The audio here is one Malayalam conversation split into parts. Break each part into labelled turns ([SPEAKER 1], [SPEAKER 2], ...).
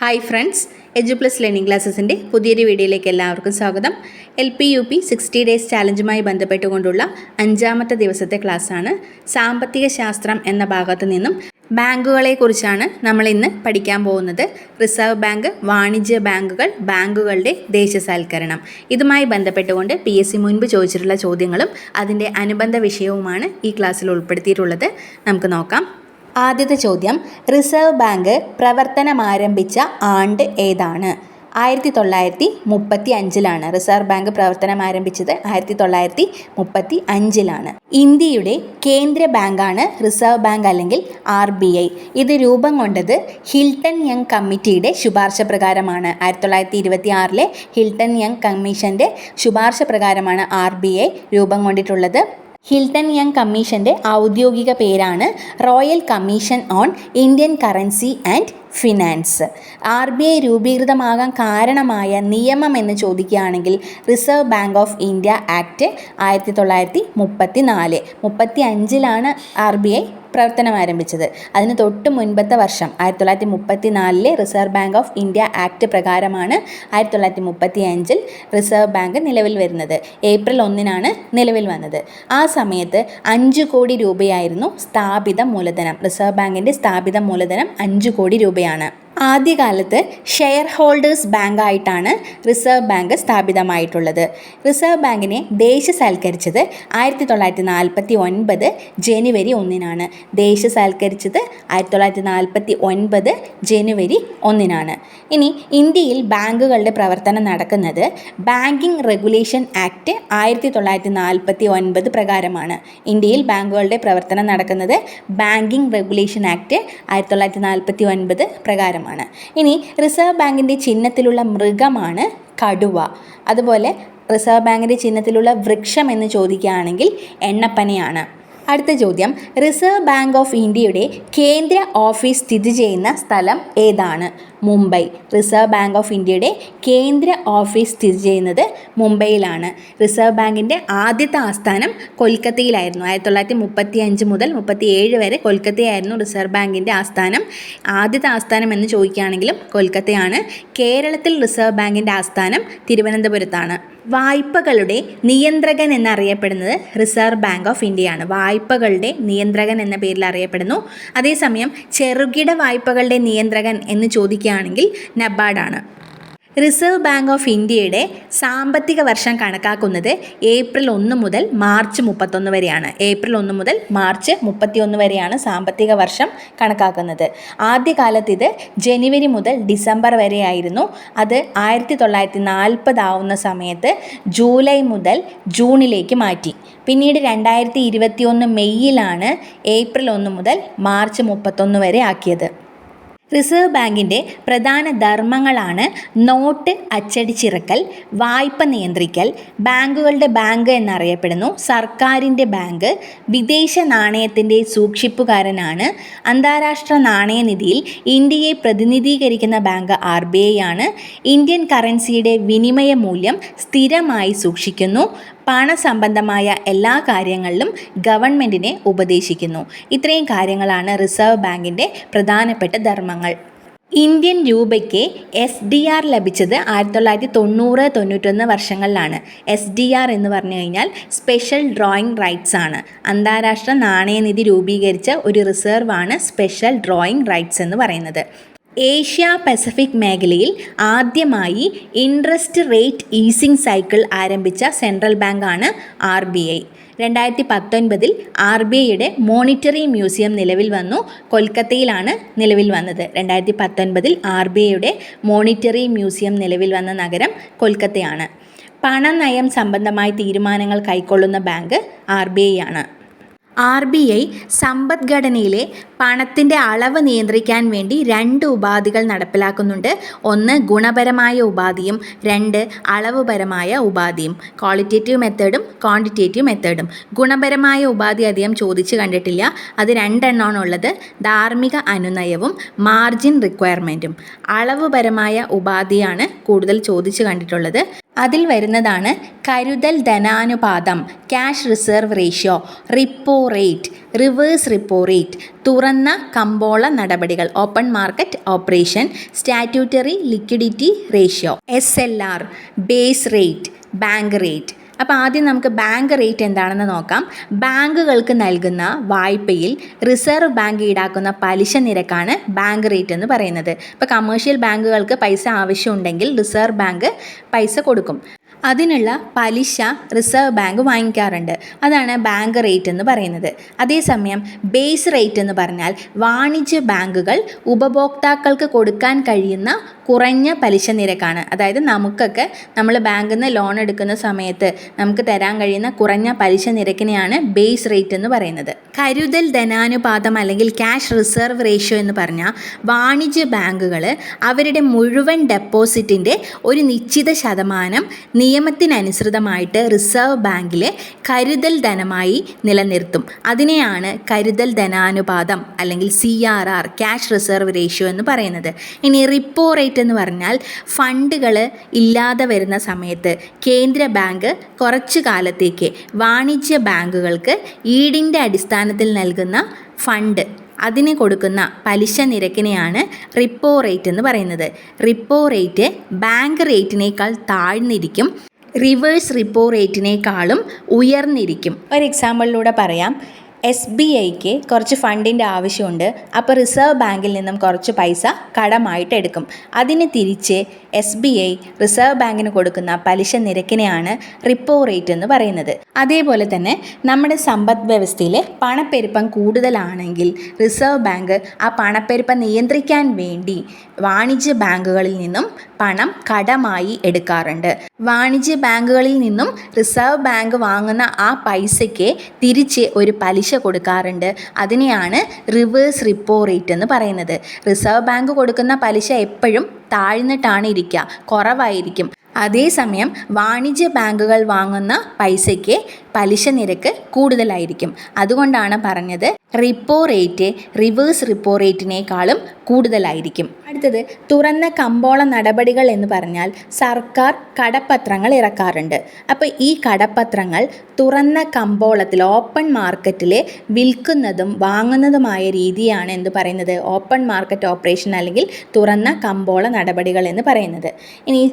[SPEAKER 1] Hi friends edu plus learning ക്ലാസ്സസിന്റെ പുതിയൊരു വീഡിയോയിലേക്ക് എല്ലാവർക്കും സ്വാഗതം. L P U P sixty days ചാലഞ്ചുമായി ബന്ധപ്പെട്ടുകൊണ്ടുള്ള അഞ്ചാമത്തെ ദിവസത്തെ ക്ലാസ്സാണ്. സാമ്പത്തിക ശാസ്ത്രം എന്ന ഭാഗത്തു നിന്നും ബാങ്കുകളെക്കുറിച്ചാണ് നമ്മൾ ഇന്ന് പഠിക്കാൻ പോകുന്നത്. റിസർവ് ബാങ്ക് വാണിജ്യ ബാങ്കുകൾ ബാങ്കുകളുടെ ദേശസാൽക്കരണം. ഇതുമായി ബന്ധപ്പെട്ടുകൊണ്ട് പി എസ് സി മുൻപ് ചോദിച്ചിട്ടുള്ള ചോദ്യങ്ങളും അതിന്റെ അനുബന്ധ വിഷയവുമാണ് ഈ ക്ലാസ്സിൽ ഉൾപ്പെടുത്തിയിട്ടുള്ളത്. നമുക്ക് നോക്കാം. ആദ്യത്തെ ചോദ്യം റിസർവ് ബാങ്ക് പ്രവർത്തനം ആരംഭിച്ച ആണ്ട് ഏതാണ്? ആയിരത്തി തൊള്ളായിരത്തി മുപ്പത്തി അഞ്ചിലാണ് റിസർവ് ബാങ്ക് പ്രവർത്തനം ആരംഭിച്ചത് ആയിരത്തി തൊള്ളായിരത്തി മുപ്പത്തി അഞ്ചിലാണ് ഇന്ത്യയുടെ കേന്ദ്ര ബാങ്കാണ് റിസർവ് ബാങ്ക് അല്ലെങ്കിൽ ആർ ബി ഐ. ഇത് രൂപം കൊണ്ടത് ഹിൽട്ടൺ യങ് കമ്മിറ്റിയുടെ ശുപാർശ പ്രകാരമാണ്. ആയിരത്തി തൊള്ളായിരത്തി ഇരുപത്തി ആറിലെ ഹിൽട്ടൺ യങ് കമ്മീഷന്റെ ശുപാർശ പ്രകാരമാണ് ആർ ബി ഐ രൂപം കൊണ്ടിട്ടുള്ളത്. ഹിൽട്ടൺ യങ് കമ്മീഷന്റെ ഔദ്യോഗിക പേരാണ് royal commission on Indian currency and finance. R B I രൂപീകൃതമാകാൻ കാരണമായ നിയമം എന്ന് ചോദിക്കുകയാണെങ്കിൽ reserve bank of India act ആയിരത്തി തൊള്ളായിരത്തി മുപ്പത്തി നാല് മുപ്പത്തി അഞ്ചിലാണ് ആർ ബി ഐ പ്രവർത്തനം ആരംഭിച്ചത്. അതിന് തൊട്ട് മുൻപത്തെ വർഷം ആയിരത്തി തൊള്ളായിരത്തി മുപ്പത്തി നാലിലെ reserve bank of India act പ്രകാരമാണ് ആയിരത്തി തൊള്ളായിരത്തി മുപ്പത്തി അഞ്ചിൽ റിസർവ് ബാങ്ക് നിലവിൽ വരുന്നത്. ഏപ്രിൽ ഒന്നിനാണ് നിലവിൽ വന്നത്. ആ സമയത്ത് അഞ്ച് കോടി രൂപയായിരുന്നു സ്ഥാപിത മൂലധനം. റിസർവ് ബാങ്കിന്റെ സ്ഥാപിത മൂലധനം അഞ്ച് കോടി രൂപയാണ് വരികയാണ് ആദ്യകാലത്ത് ഷെയർ ഹോൾഡേഴ്സ് ബാങ്കായിട്ടാണ് റിസർവ് ബാങ്ക് സ്ഥാപിതമായിട്ടുള്ളത്. റിസർവ് ബാങ്കിനെ ദേശസൽക്കരിച്ചത് ആയിരത്തി തൊള്ളായിരത്തി നാൽപ്പത്തി ഒൻപത് ജനുവരി ഒന്നിനാണ്. ദേശസൽക്കരിച്ചത് ആയിരത്തി തൊള്ളായിരത്തി നാൽപ്പത്തി ഒൻപത് ജനുവരി ഒന്നിനാണ്. ഇനി ഇന്ത്യയിൽ ബാങ്കുകളുടെ പ്രവർത്തനം നടക്കുന്നത് ബാങ്കിംഗ് റെഗുലേഷൻ ആക്ട് ആയിരത്തി തൊള്ളായിരത്തി നാൽപ്പത്തി ഒൻപത് പ്രകാരമാണ്. ഇന്ത്യയിൽ ബാങ്കുകളുടെ പ്രവർത്തനം നടക്കുന്നത് ബാങ്കിംഗ് റെഗുലേഷൻ ആക്ട് ആയിരത്തി തൊള്ളായിരത്തി നാൽപ്പത്തി ഒൻപത് പ്രകാരമാണ്. ഇനി റിസർവ് ബാങ്കിന്റെ ചിഹ്നത്തിലുള്ള മൃഗമാണ് കടുവ. അതുപോലെ റിസർവ് ബാങ്കിന്റെ ചിഹ്നത്തിലുള്ള വൃക്ഷം എന്ന് ചോദിക്കുകയാണെങ്കിൽ എണ്ണപ്പനയാണ്. അടുത്ത ചോദ്യം. റിസർവ് ബാങ്ക് ഓഫ് ഇന്ത്യയുടെ കേന്ദ്ര ഓഫീസ് സ്ഥിതി ചെയ്യുന്ന സ്ഥലം ഏതാണ്? മുംബൈ. റിസർവ് ബാങ്ക് ഓഫ് ഇന്ത്യയുടെ കേന്ദ്ര ഓഫീസ് സ്ഥിതി ചെയ്യുന്നത് മുംബൈയിലാണ്. റിസർവ് ബാങ്കിന്റെ ആദ്യത്തെ ആസ്ഥാനം കൊൽക്കത്തയിലായിരുന്നു. ആയിരത്തി തൊള്ളായിരത്തി മുപ്പത്തി അഞ്ച് മുതൽ മുപ്പത്തി ഏഴ് വരെ കൊൽക്കത്തയായിരുന്നു റിസർവ് ബാങ്കിന്റെ ആസ്ഥാനം. ആദ്യത്തെ ആസ്ഥാനം എന്ന് ചോദിക്കുകയാണെങ്കിലും കൊൽക്കത്തയാണ്. കേരളത്തിൽ റിസർവ് ബാങ്കിന്റെ ആസ്ഥാനം തിരുവനന്തപുരത്താണ്. വായ്പകളുടെ നിയന്ത്രകൻ എന്നറിയപ്പെടുന്നത് റിസർവ് ബാങ്ക് ഓഫ് ഇന്ത്യയാണ്. വായ്പകളുടെ നിയന്ത്രകൻ എന്ന പേരിൽ അറിയപ്പെടുന്നു. അതേസമയം ചെറുകിട വായ്പകളുടെ നിയന്ത്രകൻ എന്ന് ചോദിക്കുകയാണെങ്കിൽ നബാർഡാണ്. റിസർവ് ബാങ്ക് ഓഫ് ഇന്ത്യയുടെ സാമ്പത്തിക വർഷം കണക്കാക്കുന്നത് ഏപ്രിൽ ഒന്ന് മുതൽ മാർച്ച് മുപ്പത്തൊന്ന് വരെയാണ്. ഏപ്രിൽ ഒന്ന് മുതൽ മാർച്ച് മുപ്പത്തിയൊന്ന് വരെയാണ് സാമ്പത്തിക വർഷം കണക്കാക്കുന്നത്. ആദ്യകാലത്ത് ഇത് ജനുവരി മുതൽ ഡിസംബർ വരെയായിരുന്നു. അത് ആയിരത്തി തൊള്ളായിരത്തി നാൽപ്പതാവുന്ന സമയത്ത് ജൂലൈ മുതൽ ജൂണിലേക്ക് മാറ്റി. പിന്നീട് രണ്ടായിരത്തി ഇരുപത്തിയൊന്ന് മെയ്യിലാണ് ഏപ്രിൽ ഒന്ന് മുതൽ മാർച്ച് മുപ്പത്തൊന്ന് വരെ ആക്കിയത്. റിസർവ് ബാങ്കിന്റെ പ്രധാന ധർമ്മങ്ങളാണ് നോട്ട് അച്ചടിച്ചിറക്കൽ വായ്പ നിയന്ത്രിക്കൽ ബാങ്കുകളുടെ ബാങ്ക് എന്നറിയപ്പെടുന്നു സർക്കാരിന്റെ ബാങ്ക് വിദേശ നാണയത്തിന്റെ സൂക്ഷിപ്പുകാരനാണ് അന്താരാഷ്ട്ര നാണയനിധിയിൽ ഇന്ത്യയെ പ്രതിനിധീകരിക്കുന്ന ബാങ്ക് ആർ ബി ഐ ആണ് ഇന്ത്യൻ കറൻസിയുടെ വിനിമയ മൂല്യം സ്ഥിരമായി സൂക്ഷിക്കുന്നു പണസംബന്ധമായ എല്ലാ കാര്യങ്ങളിലും ഗവൺമെന്റിനെ ഉപദേശിക്കുന്നു. ഇത്രയും കാര്യങ്ങളാണ് റിസർവ് ബാങ്കിന്റെ പ്രധാനപ്പെട്ട ധർമ്മങ്ങൾ. ഇന്ത്യൻ രൂപയ്ക്ക് എസ് ഡി ആർ ലഭിച്ചത് ആയിരത്തി തൊള്ളായിരത്തി തൊണ്ണൂറ് തൊണ്ണൂറ്റൊന്ന് വർഷങ്ങളിലാണ്. എസ് ഡി ആർ എന്ന് പറഞ്ഞു കഴിഞ്ഞാൽ സ്പെഷ്യൽ ഡ്രോയിങ് റൈറ്റ്സ് ആണ്. അന്താരാഷ്ട്ര നാണയനിധി രൂപീകരിച്ച ഒരു റിസർവാണ് സ്പെഷ്യൽ ഡ്രോയിങ് റൈറ്റ്സ് എന്ന് പറയുന്നത്. ഏഷ്യ പസഫിക് മേഖലയിൽ ആദ്യമായി ഇൻട്രസ്റ്റ് റേറ്റ് ഈസിംഗ് സൈക്കിൾ ആരംഭിച്ച സെൻട്രൽ ബാങ്കാണ് ആർ ബി ഐ. രണ്ടായിരത്തി പത്തൊൻപതിൽ ആർ ബി ഐയുടെ മോണിറ്ററി മ്യൂസിയം നിലവിൽ വന്നു. കൊൽക്കത്തയിലാണ് നിലവിൽ വന്നത്. രണ്ടായിരത്തി പത്തൊൻപതിൽ ആർ ബി ഐയുടെ മോണിറ്ററി മ്യൂസിയം നിലവിൽ വന്ന നഗരം കൊൽക്കത്തയാണ്. പണനയം സംബന്ധമായ തീരുമാനങ്ങൾ കൈക്കൊള്ളുന്ന ബാങ്ക് ആർ ബി ഐ ആണ്. ആർ ബി ഐ സമ്പദ്ഘടനയിലെ പണത്തിന്റെ അളവ് നിയന്ത്രിക്കാൻ വേണ്ടി രണ്ട് ഉപാധികൾ നടപ്പിലാക്കുന്നുണ്ട്. ഒന്ന് ഗുണപരമായ ഉപാധിയും രണ്ട് അളവുപരമായ ഉപാധിയും. ക്വാളിറ്റേറ്റീവ് മെത്തേഡും ക്വാണ്ടിറ്റേറ്റീവ് മെത്തേഡും ഗുണപരമായ ഉപാധി അധികം ചോദിച്ചു കണ്ടിട്ടില്ല. അത് രണ്ടെണ്ണമാണുള്ളത് ധാർമ്മിക അനുനയവും മാർജിൻ റിക്വയർമെന്റും അളവുപരമായ ഉപാധിയാണ് കൂടുതൽ ചോദിച്ചു കണ്ടിട്ടുള്ളത്. അതിൽ വരുന്നതാണ് കരുതൽ ധനാനുപാതം cash reserve ratio repo rate reverse repo rate തുറന്ന കമ്പോള നടപടികൾ open market operation statutory liquidity ratio S L R base rate bank rate അപ്പോൾ ആദ്യം നമുക്ക് ബാങ്ക് റേറ്റ് എന്താണെന്ന് നോക്കാം. ബാങ്കുകൾക്ക് നൽകുന്ന വായ്പയിൽ റിസർവ് ബാങ്ക് ഈടാക്കുന്ന പലിശ നിരക്കാണ് ബാങ്ക് റേറ്റ് എന്ന് പറയുന്നത്. ഇപ്പോൾ കമേഴ്ഷ്യൽ ബാങ്കുകൾക്ക് പൈസ ആവശ്യമുണ്ടെങ്കിൽ റിസർവ് ബാങ്ക് പൈസ കൊടുക്കും. അതിനുള്ള പലിശ റിസർവ് ബാങ്ക് വാങ്ങിക്കാറുണ്ട്. അതാണ് ബാങ്ക് റേറ്റ് എന്ന് പറയുന്നത്. അതേസമയം ബേസ് റേറ്റ് എന്ന് പറഞ്ഞാൽ വാണിജ്യ ബാങ്കുകൾ ഉപഭോക്താക്കൾക്ക് കൊടുക്കാൻ കഴിയുന്ന കുറഞ്ഞ പലിശ നിരക്കാണ്. അതായത് നമുക്കൊക്കെ നമ്മൾ ബാങ്കിൽ നിന്ന് ലോൺ എടുക്കുന്ന സമയത്ത് നമുക്ക് തരാൻ കഴിയുന്ന കുറഞ്ഞ പലിശ നിരക്കിനെയാണ് ബേസ് റേറ്റ് എന്ന് പറയുന്നത്. കരുതൽ ധനാനുപാതം അല്ലെങ്കിൽ ക്യാഷ് റിസർവ് റേഷ്യോ എന്ന് പറഞ്ഞാൽ വാണിജ്യ ബാങ്കുകൾ അവരുടെ മുഴുവൻ ഡെപ്പോസിറ്റിന്റെ ഒരു നിശ്ചിത ശതമാനം നിയമത്തിനനുസൃതമായിട്ട് റിസർവ് ബാങ്കിൽ കരുതൽ ധനമായി നിലനിർത്തും. അതിനെയാണ് കരുതൽ ധനാനുപാതം അല്ലെങ്കിൽ C R R cash reserve ratio എന്ന് പറയുന്നത്. ഇനി റിപ്പോ റേറ്റ് എന്ന് പറഞ്ഞാൽ ഫണ്ടുകൾ ഇല്ലാതെ വരുന്ന സമയത്ത് കേന്ദ്ര ബാങ്ക് കുറച്ചു കാലത്തേക്ക് വാണിജ്യ ബാങ്കുകൾക്ക് ഈടിന്റെ അടിസ്ഥാനത്തിൽ നൽകുന്ന ഫണ്ട് അതിന് കൊടുക്കുന്ന പലിശ നിരക്കിനെയാണ് റിപ്പോ റേറ്റ് എന്ന് പറയുന്നത്. റിപ്പോ റേറ്റ് ബാങ്ക് റേറ്റിനേക്കാൾ താഴ്ന്നിരിക്കും. റിവേഴ്സ് റിപ്പോ റേറ്റിനേക്കാളും ഉയർന്നിരിക്കും. ഒരു എക്സാമ്പിളിലൂടെ പറയാം. എസ് ബി ഐക്ക് കുറച്ച് ഫണ്ടിന്റെ ആവശ്യമുണ്ട്. അപ്പോൾ റിസർവ് ബാങ്കിൽ നിന്നും കുറച്ച് പൈസ കടമായിട്ട് എടുക്കും. അതിന് തിരിച്ച് എസ് ബി ഐ റിസർവ് ബാങ്കിന് കൊടുക്കുന്ന പലിശ നിരക്കിനെയാണ് റിപ്പോ റേറ്റ് എന്ന് പറയുന്നത്. അതേപോലെ തന്നെ നമ്മുടെ സമ്പദ് വ്യവസ്ഥയിൽ പണപ്പെരുപ്പം കൂടുതലാണെങ്കിൽ റിസർവ് ബാങ്ക് ആ പണപ്പെരുപ്പം നിയന്ത്രിക്കാൻ വേണ്ടി വാണിജ്യ ബാങ്കുകളിൽ നിന്നും പണം കടമായി എടുക്കാറുണ്ട്. വാണിജ്യ ബാങ്കുകളിൽ നിന്നും റിസർവ് ബാങ്ക് വാങ്ങുന്ന ആ പൈസയ്ക്ക് തിരിച്ച് ഒരു പലിശ കൊടുക്കാറുണ്ട്. അതിനെയാണ് റിവേഴ്സ് റിപ്പോ റേറ്റ് എന്ന് പറയുന്നത്. റിസർവ് ബാങ്ക് കൊടുക്കുന്ന പലിശ എപ്പോഴും താഴ്ന്നിട്ടാണ് ഇരിക്കുക. കുറവായിരിക്കും. അതേസമയം വാണിജ്യ ബാങ്കുകൾ വാങ്ങുന്ന പൈസയ്ക്ക് പലിശ നിരക്ക് കൂടുതലായിരിക്കും. അതുകൊണ്ടാണ് പറഞ്ഞത് റിപ്പോ റേറ്റ് റിവേഴ്സ് റിപ്പോ റേറ്റിനേക്കാളും കൂടുതലായിരിക്കും. അടുത്തത് തുറന്ന കമ്പോള നടപടികൾ എന്ന് പറഞ്ഞാൽ സർക്കാർ കടപ്പത്രങ്ങൾ ഇറക്കാറുണ്ട്. അപ്പോൾ ഈ കടപ്പത്രങ്ങൾ തുറന്ന കമ്പോളത്തിൽ ഓപ്പൺ മാർക്കറ്റിൽ വിൽക്കുന്നതും വാങ്ങുന്നതുമായ രീതിയാണ് എന്ന് പറയുന്നത്? ഓപ്പൺ മാർക്കറ്റ് ഓപ്പറേഷൻ അല്ലെങ്കിൽ തുറന്ന കമ്പോള നടപടികൾ എന്ന് പറയുന്നത്. ഇനി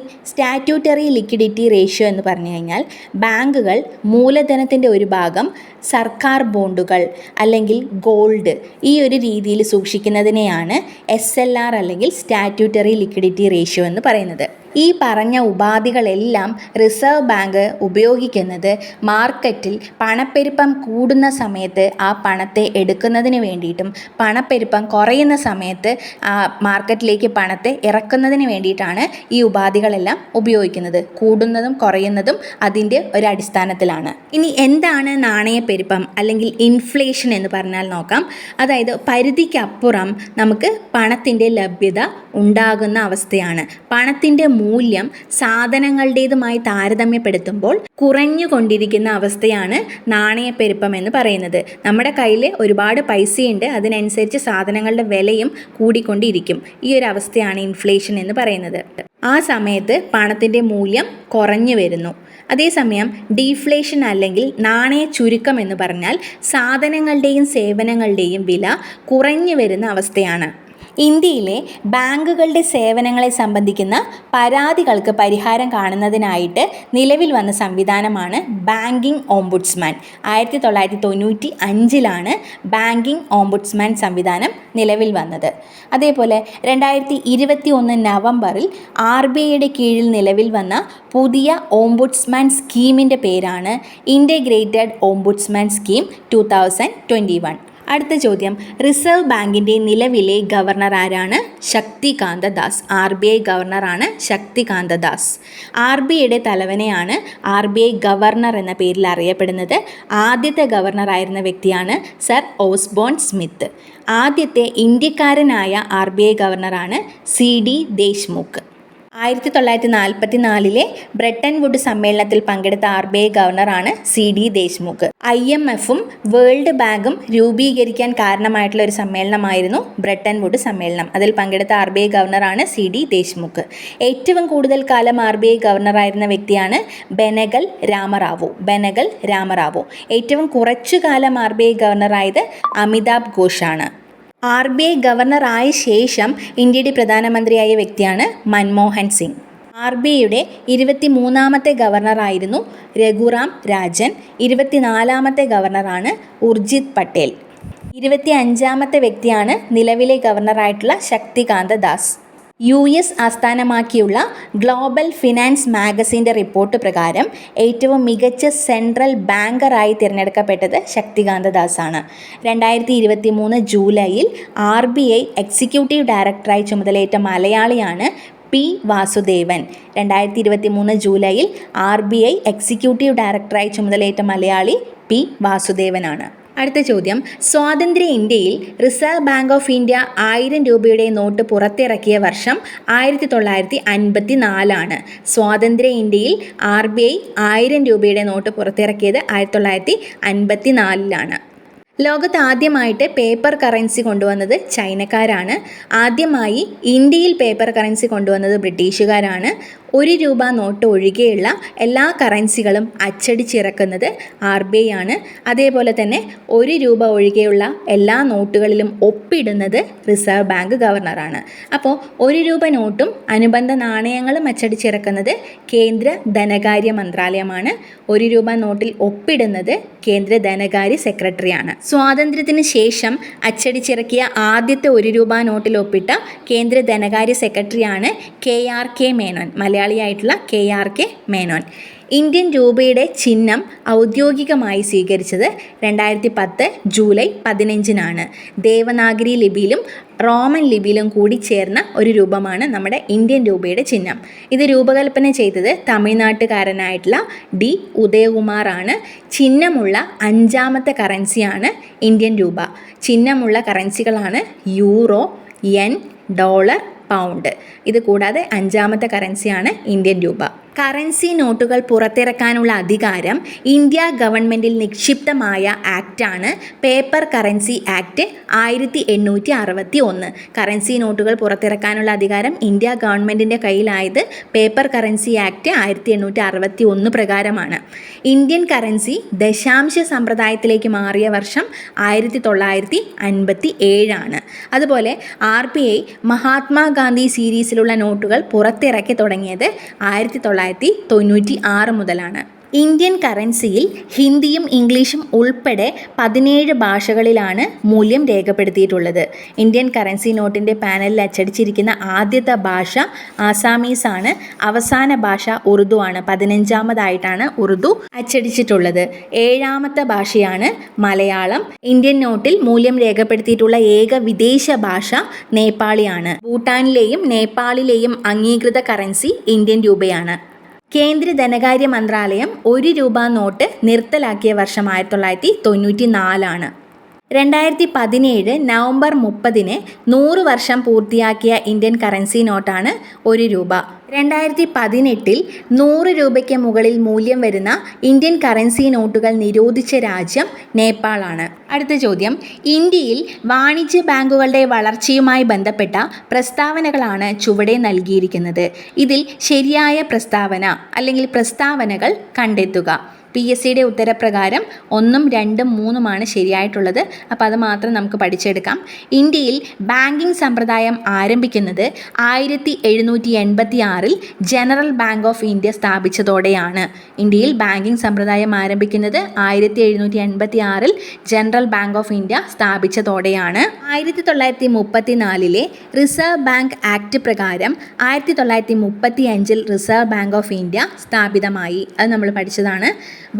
[SPEAKER 1] സ്റ്റാറ്റ്യൂട്ടറി ലിക്വിഡിറ്റി റേഷ്യോ എന്ന് പറഞ്ഞു കഴിഞ്ഞാൽ ബാങ്കുകൾ മൂലധനത്തിന്റെ ഒരു ഭാഗം സർക്കാർ ബോണ്ടുകൾ അല്ലെങ്കിൽ ഗോൾഡ് ഈ ഒരു രീതിയിൽ സൂക്ഷിക്കുന്നതിനെയാണ് എസ് അല്ലെങ്കിൽ സ്റ്റാറ്റ്യൂട്ടറി ലിക്വിഡിറ്റി റേഷ്യോ എന്ന് പറയുന്നത്. ഈ പറഞ്ഞ ഉപാധികളെല്ലാം റിസർവ് ബാങ്ക് ഉപയോഗിക്കുന്നത് മാർക്കറ്റിൽ പണപ്പെരുപ്പം കൂടുന്ന സമയത്ത് ആ പണത്തെ എടുക്കുന്നതിന് വേണ്ടിയിട്ടും പണപ്പെരുപ്പം കുറയുന്ന സമയത്ത് ആ മാർക്കറ്റിലേക്ക് പണത്തെ ഇറക്കുന്നതിന് വേണ്ടിയിട്ടാണ് ഈ ഉപാധികളെല്ലാം ഉപയോഗിക്കുന്നത്. കൂടുന്നതും കുറയുന്നതും അതിന്റെ ഒരു അടിസ്ഥാനത്തിലാണ്. ഇനി എന്താണ് നാണയപ്പെരുപ്പം അല്ലെങ്കിൽ ഇൻഫ്ലേഷൻ എന്ന് പറഞ്ഞാൽ നോക്കാം. അതായത് പരിധിക്കപ്പുറം നമുക്ക് പണത്തിന്റെ ലഭ്യത ഉണ്ടാകുന്ന അവസ്ഥയാണ്. പണത്തിന്റെ മൂല്യം സാധനങ്ങളുടേതുമായി താരതമ്യപ്പെടുത്തുമ്പോൾ കുറഞ്ഞുകൊണ്ടിരിക്കുന്ന അവസ്ഥയാണ് നാണയപ്പെരുപ്പം എന്ന് പറയുന്നത്. നമ്മുടെ കയ്യിൽ ഒരുപാട് പൈസയുണ്ട്. അതിനനുസരിച്ച് സാധനങ്ങളുടെ വിലയും കൂടിക്കൊണ്ടിരിക്കും. ഈ ഒരു അവസ്ഥയാണ് ഇൻഫ്ലേഷൻ എന്ന് പറയുന്നത്. ആ സമയത്ത് പണത്തിന്റെ മൂല്യം കുറഞ്ഞു വരുന്നു. അതേസമയം ഡീഫ്ലേഷൻ അല്ലെങ്കിൽ നാണയ ചുരുക്കം എന്ന് പറഞ്ഞാൽ സാധനങ്ങളുടെയും സേവനങ്ങളുടെയും വില കുറഞ്ഞു വരുന്ന അവസ്ഥയാണ്. ഇന്ത്യയിലെ ബാങ്കുകളുടെ സേവനങ്ങളെ സംബന്ധിക്കുന്ന പരാതികൾക്ക് പരിഹാരം കാണുന്നതിനായിട്ട് നിലവിൽ വന്ന സംവിധാനമാണ് ബാങ്കിംഗ് ഓംബുഡ്സ്മാൻ. ആയിരത്തി തൊള്ളായിരത്തി തൊണ്ണൂറ്റി അഞ്ചിലാണ് ബാങ്കിംഗ് ഓംബുഡ്സ്മാൻ സംവിധാനം നിലവിൽ വന്നത്. അതേപോലെ രണ്ടായിരത്തി ഇരുപത്തി ഒന്ന് നവംബറിൽ ആർ ബി ഐയുടെ കീഴിൽ നിലവിൽ വന്ന പുതിയ ഓംബുഡ്സ്മാൻ സ്കീമിന്റെ പേരാണ് integrated ombudsman scheme two thousand twenty one. അടുത്ത ചോദ്യം. റിസർവ് ബാങ്കിന്റെ നിലവിലെ ഗവർണർ ആരാണ്? Shaktikanta Das. R B I ഗവർണറാണ് Shaktikanta Das. R B ഐയുടെ തലവനെയാണ് ആർ ബി ഐ ഗവർണർ എന്ന പേരിൽ അറിയപ്പെടുന്നത്. ആദ്യത്തെ ഗവർണറായിരുന്ന വ്യക്തിയാണ് സർ ഓസ്ബോൺ സ്മിത്ത്. ആദ്യത്തെ ഇന്ത്യക്കാരനായ ആർ ബി ഐ ഗവർണറാണ് സി ഡി ദേശ്മുഖ്. ആയിരത്തി തൊള്ളായിരത്തി നാൽപ്പത്തി നാലിലെ ബ്രെട്ടൻ വുഡ് സമ്മേളനത്തിൽ പങ്കെടുത്ത R B I ഗവർണറാണ് C D Deshmukh. I M എഫും വേൾഡ് ബാങ്കും രൂപീകരിക്കാൻ കാരണമായിട്ടുള്ള ഒരു സമ്മേളനമായിരുന്നു ബ്രെട്ടൻ വുഡ് സമ്മേളനം. അതിൽ പങ്കെടുത്ത ആർ ബി ഐ ഗവർണറാണ് സി ഡി ദേശ്മുഖ്. ഏറ്റവും കൂടുതൽ കാലം ആർ ബി ഐ ഗവർണറായിരുന്ന വ്യക്തിയാണ് ബെനഗൽ രാമറാവു. ബെനഗൽ രാമറാവു. ഏറ്റവും കുറച്ചു കാലം ആർ ബി ഐ ഗവർണറായത് അമിതാഭ് ഘോഷാണ്. ആർ ബി ഐ ഗവർണറായ ശേഷം ഇന്ത്യയുടെ പ്രധാനമന്ത്രിയായ വ്യക്തിയാണ് മൻമോഹൻ സിംഗ്. ആർ ബി ഐയുടെ ഇരുപത്തി മൂന്നാമത്തെ ഗവർണറായിരുന്നു രഘുറാം രാജൻ. ഇരുപത്തിനാലാമത്തെ ഗവർണറാണ് ഉർജിത് പട്ടേൽ. ഇരുപത്തി അഞ്ചാമത്തെ വ്യക്തിയാണ് നിലവിലെ ഗവർണറായിട്ടുള്ള ശക്തികാന്ത ദാസ്. യു എസ് ആസ്ഥാനമാക്കിയുള്ള ഗ്ലോബൽ ഫിനാൻസ് മാഗസിന്റെ റിപ്പോർട്ട് പ്രകാരം ഏറ്റവും മികച്ച സെൻട്രൽ ബാങ്കറായി തിരഞ്ഞെടുക്കപ്പെട്ടത് ശക്തികാന്ത ദാസാണ്. രണ്ടായിരത്തി ഇരുപത്തി മൂന്ന് ജൂലൈയിൽ ആർ ബി ഐ എക്സിക്യൂട്ടീവ് ഡയറക്ടറായി ചുമതലയേറ്റ മലയാളിയാണ് പി വാസുദേവൻ. രണ്ടായിരത്തി ഇരുപത്തി മൂന്ന് ജൂലൈയിൽ ആർ ബി ഐ എക്സിക്യൂട്ടീവ് ഡയറക്ടറായി ചുമതലയേറ്റ മലയാളി പി വാസുദേവനാണ്. അടുത്ത ചോദ്യം. സ്വാതന്ത്ര്യ ഇന്ത്യയിൽ റിസർവ് ബാങ്ക് ഓഫ് ഇന്ത്യ ആയിരം രൂപയുടെ നോട്ട് പുറത്തിറക്കിയ വർഷം ആയിരത്തി തൊള്ളായിരത്തി അൻപത്തി നാലാണ് സ്വാതന്ത്ര്യ ഇന്ത്യയിൽ ആർ ബി ഐ ആയിരം രൂപയുടെ നോട്ട് പുറത്തിറക്കിയത് ആയിരത്തി തൊള്ളായിരത്തി അൻപത്തി നാലിലാണ് ലോകത്ത് ആദ്യമായിട്ട് പേപ്പർ കറൻസി കൊണ്ടുവന്നത് ചൈനക്കാരാണ്. ആദ്യമായി ഇന്ത്യയിൽ പേപ്പർ കറൻസി കൊണ്ടുവന്നത് ബ്രിട്ടീഷുകാരാണ്. ഒരു രൂപ നോട്ട് ഒഴികെയുള്ള എല്ലാ കറൻസികളും അച്ചടിച്ചിറക്കുന്നത് ആർ ബി ഐ ആണ്. അതേപോലെ തന്നെ ഒരു രൂപ ഒഴികെയുള്ള എല്ലാ നോട്ടുകളിലും ഒപ്പിടുന്നത് റിസർവ് ബാങ്ക് ഗവർണറാണ് അപ്പോൾ ഒരു രൂപ നോട്ടും അനുബന്ധ നാണയങ്ങളും അച്ചടിച്ചിറക്കുന്നത് കേന്ദ്ര ധനകാര്യ മന്ത്രാലയമാണ്. ഒരു രൂപ നോട്ടിൽ ഒപ്പിടുന്നത് കേന്ദ്ര ധനകാര്യ സെക്രട്ടറിയാണ് സ്വാതന്ത്ര്യത്തിന് ശേഷം അച്ചടിച്ചിറക്കിയ ആദ്യത്തെ ഒരു രൂപ നോട്ടിൽ ഒപ്പിട്ട കേന്ദ്ര ധനകാര്യ സെക്രട്ടറിയാണ് K R K Menon മലയാളിയായിട്ടുള്ള K R K Menon. Indian രൂപയുടെ ചിഹ്നം ഔദ്യോഗികമായി സ്വീകരിച്ചത് രണ്ടായിരത്തി പത്ത് ജൂലൈ പതിനഞ്ചിനാണ്. ദേവനാഗരി ലിപിയിലും റോമൻ ലിപിയിലും കൂടി ചേർന്ന ഒരു രൂപമാണ് നമ്മുടെ ഇന്ത്യൻ രൂപയുടെ ചിഹ്നം. ഇത് രൂപകൽപ്പന ചെയ്തത് തമിഴ്നാട്ടുകാരനായിട്ടുള്ള ഡി ഉദയകുമാർ ആണ് ചിഹ്നമുള്ള അഞ്ചാമത്തെ കറൻസിയാണ് ഇന്ത്യൻ രൂപ. ചിഹ്നമുള്ള കറൻസികളാണ് യൂറോ യെൻ ഡോളർ പൗണ്ട്. ഇത് കൂടാതെ അഞ്ചാമത്തെ കറൻസിയാണ് ഇന്ത്യൻ രൂപ. കറൻസി നോട്ടുകൾ പുറത്തിറക്കാനുള്ള അധികാരം ഇന്ത്യ ഗവൺമെന്റിൽ നിക്ഷിപ്തമായ ആക്റ്റാണ് പേപ്പർ കറൻസി ആക്ട് ആയിരത്തി എണ്ണൂറ്റി അറുപത്തി ഒന്ന് കറൻസി നോട്ടുകൾ പുറത്തിറക്കാനുള്ള അധികാരം ഇന്ത്യ ഗവൺമെന്റിന്റെ കയ്യിലായത് പേപ്പർ കറൻസി ആക്ട് ആയിരത്തി എണ്ണൂറ്റി അറുപത്തി ഒന്ന് പ്രകാരമാണ്. ഇന്ത്യൻ കറൻസി ദശാംശ സമ്പ്രദായത്തിലേക്ക് മാറിയ വർഷം ആയിരത്തി തൊള്ളായിരത്തി അൻപത്തി ഏഴാണ് അതുപോലെ ആർ പി ഐ മഹാത്മാഗാന്ധി സീരീസിലുള്ള നോട്ടുകൾ പുറത്തിറക്കി തുടങ്ങിയത് ആയിരത്തി തൊള്ളായിരത്തി തൊണ്ണൂറ്റി ആറ് മുതലാണ്. ഇന്ത്യൻ കറൻസിയിൽ ഹിന്ദിയും ഇംഗ്ലീഷും ഉൾപ്പെടെ പതിനേഴ് ഭാഷകളിലാണ് മൂല്യം രേഖപ്പെടുത്തിയിട്ടുള്ളത്. ഇന്ത്യൻ കറൻസി നോട്ടിന്റെ പാനലിൽ അച്ചടിച്ചിരിക്കുന്ന ആദ്യത്തെ ഭാഷ ആസാമീസ് ആണ് അവസാന ഭാഷ ഉറുദു ആണ്. പതിനഞ്ചാമതായിട്ടാണ് ഉറുദു അച്ചടിച്ചിട്ടുള്ളത്. ഏഴാമത്തെ ഭാഷയാണ് മലയാളം. ഇന്ത്യൻ നോട്ടിൽ മൂല്യം രേഖപ്പെടുത്തിയിട്ടുള്ള ഏക വിദേശ ഭാഷ നേപ്പാളിയാണ്. ഭൂട്ടാനിലെയും നേപ്പാളിലെയും അംഗീകൃത കറൻസി ഇന്ത്യൻ രൂപയാണ്. കേന്ദ്ര ധനകാര്യ മന്ത്രാലയം ഒരു രൂപ നോട്ട് നിർത്തലാക്കിയ വർഷം ആയിരത്തി തൊള്ളായിരത്തി തൊണ്ണൂറ്റി നാലാണ് രണ്ടായിരത്തി പതിനേഴ് നവംബർ മുപ്പതിന് നൂറ് വർഷം പൂർത്തിയാക്കിയ ഇന്ത്യൻ കറൻസി നോട്ടാണ് ഒരു രൂപ. രണ്ടായിരത്തി പതിനെട്ടിൽ നൂറ് രൂപയ്ക്ക് മുകളിൽ മൂല്യം വരുന്ന ഇന്ത്യൻ കറൻസി നോട്ടുകൾ നിരോധിച്ച രാജ്യം നേപ്പാളാണ്. അടുത്ത ചോദ്യം. ഇന്ത്യയിൽ വാണിജ്യ ബാങ്കുകളുടെ വളർച്ചയുമായി ബന്ധപ്പെട്ട പ്രസ്താവനകളാണ് ചുവടെ നൽകിയിരിക്കുന്നത്. ഇതിൽ ശരിയായ പ്രസ്താവന അല്ലെങ്കിൽ പ്രസ്താവനകൾ കണ്ടെത്തുക. പി എസ് സിയുടെ ഉത്തരപ്രകാരം ഒന്നും രണ്ടും മൂന്നുമാണ് ശരിയായിട്ടുള്ളത്. അപ്പോൾ അത് മാത്രം നമുക്ക് പഠിച്ചെടുക്കാം. ഇന്ത്യയിൽ ബാങ്കിംഗ് സമ്പ്രദായം ആരംഭിക്കുന്നത് ആയിരത്തി എഴുന്നൂറ്റി എൺപത്തി ആറിൽ ജനറൽ ബാങ്ക് ഓഫ് ഇന്ത്യ സ്ഥാപിച്ചതോടെയാണ്. ഇന്ത്യയിൽ ബാങ്കിംഗ് സമ്പ്രദായം ആരംഭിക്കുന്നത് ആയിരത്തി എഴുന്നൂറ്റി എൺപത്തി ആറിൽ ജനറൽ ബാങ്ക് ഓഫ് ഇന്ത്യ സ്ഥാപിച്ചതോടെയാണ്. ആയിരത്തി തൊള്ളായിരത്തി മുപ്പത്തി നാലിലെ റിസർവ് ബാങ്ക് ആക്ട് പ്രകാരം ആയിരത്തി തൊള്ളായിരത്തി മുപ്പത്തി അഞ്ചിൽ റിസർവ് ബാങ്ക് ഓഫ് ഇന്ത്യ സ്ഥാപിതമായി. അത് നമ്മൾ പഠിച്ചതാണ്.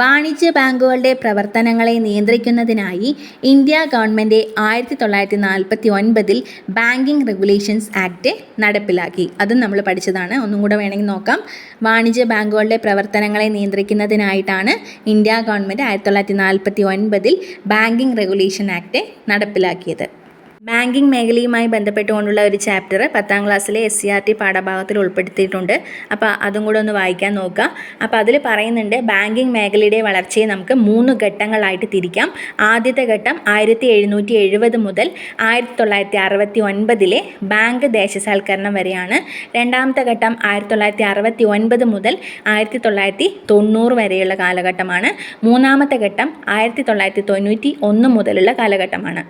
[SPEAKER 1] വാണിജ്യ ബാങ്കുകളുടെ പ്രവർത്തനങ്ങളെ നിയന്ത്രിക്കുന്നതിനായി ഇന്ത്യ ഗവൺമെന്റ് ആയിരത്തി തൊള്ളായിരത്തി നാൽപ്പത്തി ഒൻപതിൽ ബാങ്കിംഗ് റെഗുലേഷൻസ് ആക്ട് നടപ്പിലാക്കി. അതും നമ്മൾ പഠിച്ചതാണ്. ഒന്നും കൂടെ വേണമെങ്കിൽ നോക്കാം. വാണിജ്യ ബാങ്കുകളുടെ പ്രവർത്തനങ്ങളെ നിയന്ത്രിക്കുന്നതിനായിട്ടാണ് ഇന്ത്യ ഗവൺമെന്റ് ആയിരത്തി തൊള്ളായിരത്തി നാൽപ്പത്തി ഒൻപതിൽ ബാങ്കിംഗ് റെഗുലേഷൻ ആക്ട് നടപ്പിലാക്കിയത്. ബാങ്കിങ് മേഖലയുമായി ബന്ധപ്പെട്ടുകൊണ്ടുള്ള ഒരു ചാപ്റ്റർ പത്താം ക്ലാസ്സിലെ എസ് സി ആർ ടി പാഠഭാഗത്തിൽ ഉൾപ്പെടുത്തിയിട്ടുണ്ട്. അപ്പോൾ അതും കൂടെ ഒന്ന് വായിക്കാൻ നോക്കുക അപ്പോൾ അതിൽ പറയുന്നുണ്ട് ബാങ്കിങ് മേഖലയുടെ വളർച്ചയെ നമുക്ക് മൂന്ന് ഘട്ടങ്ങളായിട്ട് തിരിക്കാം. ആദ്യത്തെ ഘട്ടം ആയിരത്തി എഴുന്നൂറ്റി എഴുപത് മുതൽ ആയിരത്തി തൊള്ളായിരത്തി അറുപത്തി ഒൻപതിലെ ബാങ്ക് ദേശസാൽക്കരണം വരെയാണ്. രണ്ടാമത്തെ ഘട്ടം ആയിരത്തി തൊള്ളായിരത്തി അറുപത്തി ഒൻപത് മുതൽ ആയിരത്തി തൊള്ളായിരത്തി തൊണ്ണൂറ് വരെയുള്ള കാലഘട്ടമാണ്. മൂന്നാമത്തെ ഘട്ടം ആയിരത്തി തൊള്ളായിരത്തി തൊണ്ണൂറ്റി ഒന്ന് മുതലുള്ള കാലഘട്ടമാണ്.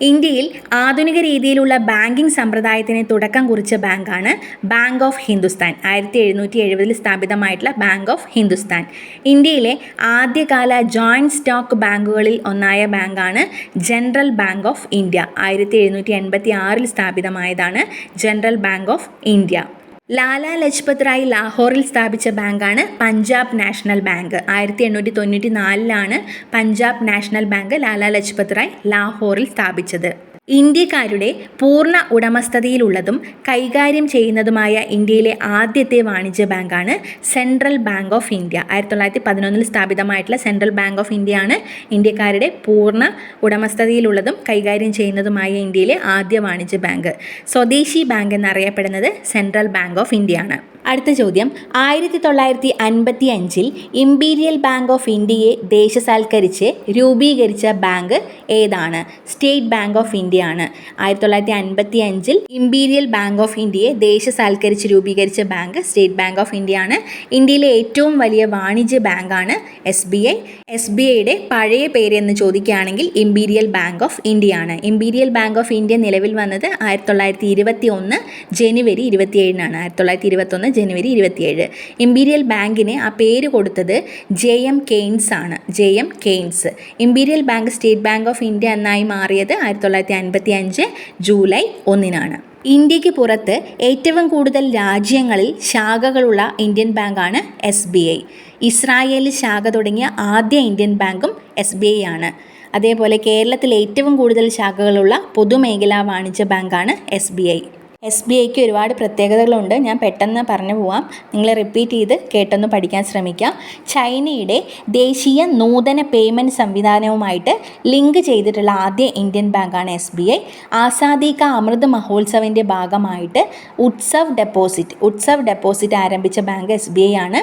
[SPEAKER 1] ഇന്ത്യയിൽ ആധുനിക രീതിയിലുള്ള ബാങ്കിംഗ് സമ്പ്രദായത്തിന് തുടക്കം കുറിച്ച ബാങ്കാണ് ബാങ്ക് ഓഫ് ഹിന്ദുസ്ഥാൻ. ആയിരത്തി എഴുന്നൂറ്റി എഴുപതിൽ സ്ഥാപിതമായിട്ടുള്ള ബാങ്ക് ഓഫ് ഹിന്ദുസ്ഥാൻ. ഇന്ത്യയിലെ ആദ്യകാല ജോയിന്റ് സ്റ്റോക്ക് ബാങ്കുകളിൽ ഒന്നായ ബാങ്കാണ് ജനറൽ ബാങ്ക് ഓഫ് ഇന്ത്യ. ആയിരത്തി എഴുന്നൂറ്റി എൺപത്തി ആറിൽ സ്ഥാപിതമായതാണ് general bank of India. Lala Lajpat Rai ലാഹോറിൽ സ്ഥാപിച്ച ബാങ്കാണ് പഞ്ചാബ് നാഷണൽ ബാങ്ക്. ആയിരത്തി എണ്ണൂറ്റി തൊണ്ണൂറ്റി നാലിലാണ് പഞ്ചാബ് നാഷണൽ ബാങ്ക് ലാല ലജ്പത് റായ് ലാഹോറിൽ സ്ഥാപിച്ചത്. ഇന്ത്യക്കാരുടെ പൂർണ ഉടമസ്ഥതയിലുള്ളതും കൈകാര്യം ചെയ്യുന്നതുമായ ഇന്ത്യയിലെ ആദ്യത്തെ വാണിജ്യ ബാങ്കാണ് സെൻട്രൽ ബാങ്ക് ഓഫ് ഇന്ത്യ. ആയിരത്തി തൊള്ളായിരത്തി പതിനൊന്നിൽ സ്ഥാപിതമായിട്ടുള്ള സെൻട്രൽ ബാങ്ക് ഓഫ് ഇന്ത്യയാണ് ഇന്ത്യക്കാരുടെ പൂർണ ഉടമസ്ഥതയിലുള്ളതും കൈകാര്യം ചെയ്യുന്നതുമായ ഇന്ത്യയിലെ ആദ്യ വാണിജ്യ ബാങ്ക്. സ്വദേശി ബാങ്ക് എന്നറിയപ്പെടുന്നത് സെൻട്രൽ ബാങ്ക് ഓഫ് ഇന്ത്യയാണ്. അടുത്ത ചോദ്യം. ആയിരത്തി തൊള്ളായിരത്തി അൻപത്തി അഞ്ചിൽ ഇമ്പീരിയൽ ബാങ്ക് ഓഫ് ഇന്ത്യയെ ദേശസാൽക്കരിച്ച് രൂപീകരിച്ച ബാങ്ക് ഏതാണ്? സ്റ്റേറ്റ് ബാങ്ക് ഓഫ് ഇന്ത്യ ആണ് ആയിരത്തി തൊള്ളായിരത്തി അൻപത്തി അഞ്ചിൽ ഇമ്പീരിയൽ ബാങ്ക് ഓഫ് ഇന്ത്യയെ ദേശസാൽക്കരിച്ച് രൂപീകരിച്ച bank state bank of India ആണ് ഇന്ത്യയിലെ ഏറ്റവും വലിയ വാണിജ്യ ബാങ്കാണ് S B I. S B ഐയുടെ പഴയ പേര് എന്ന് ചോദിക്കുകയാണെങ്കിൽ ഇമ്പീരിയൽ ബാങ്ക് ഓഫ് ഇന്ത്യ ആണ് ഇമ്പീരിയൽ ബാങ്ക് ഓഫ് ഇന്ത്യ നിലവിൽ വന്നത് ആയിരത്തി തൊള്ളായിരത്തി ഇരുപത്തി ഒന്ന് ജനുവരി ഇരുപത്തിയേഴിനാണ്. ആയിരത്തി തൊള്ളായിരത്തി ഇരുപത്തൊന്ന് ജനുവരി ഇരുപത്തിയേഴ്. ഇമ്പീരിയൽ ബാങ്കിന് ആ പേര് കൊടുത്തത് ജെ എം കെയ്ൻസ് ആണ്. J M Keynes. Imperial bank state bank of India എന്നായി മാറിയത് ആയിരത്തി തൊള്ളായിരത്തി അൻപത്തി അഞ്ച് ജൂലൈ ഒന്നിനാണ്. ഇന്ത്യയ്ക്ക് പുറത്ത് ഏറ്റവും കൂടുതൽ രാജ്യങ്ങളിൽ ശാഖകളുള്ള ഇന്ത്യൻ ബാങ്കാണ് എസ് ബി ഐ ഇസ്രായേലിൽ ശാഖ തുടങ്ങിയ ആദ്യ ഇന്ത്യൻ ബാങ്കും എസ് ബി ഐ ആണ്. അതേപോലെ കേരളത്തിൽ ഏറ്റവും കൂടുതൽ ശാഖകളുള്ള പൊതുമേഖലാ വാണിജ്യ ബാങ്കാണ് S B I S B ഐക്ക് ഒരുപാട് പ്രത്യേകതകളുണ്ട്. ഞാൻ പെട്ടെന്ന് പറഞ്ഞു പോവാം. നിങ്ങൾ റിപ്പീറ്റ് ചെയ്ത് കേട്ടൊന്ന് പഠിക്കാൻ ശ്രമിക്കാം. ചൈനയുടെ ദേശീയ നൂതന പേയ്മെന്റ് സംവിധാനവുമായിട്ട് ലിങ്ക് ചെയ്തിട്ടുള്ള ആദ്യ ഇന്ത്യൻ ബാങ്കാണ് എസ് ബി ഐ ആസാദി കാ അമൃത് മഹോത്സവിന്റെ ഭാഗമായിട്ട് ഉത്സവ് ഡെപ്പോസിറ്റ് ഉത്സവ് ഡെപ്പോസിറ്റ് ആരംഭിച്ച ബാങ്ക് എസ് ബി ഐ ആണ്.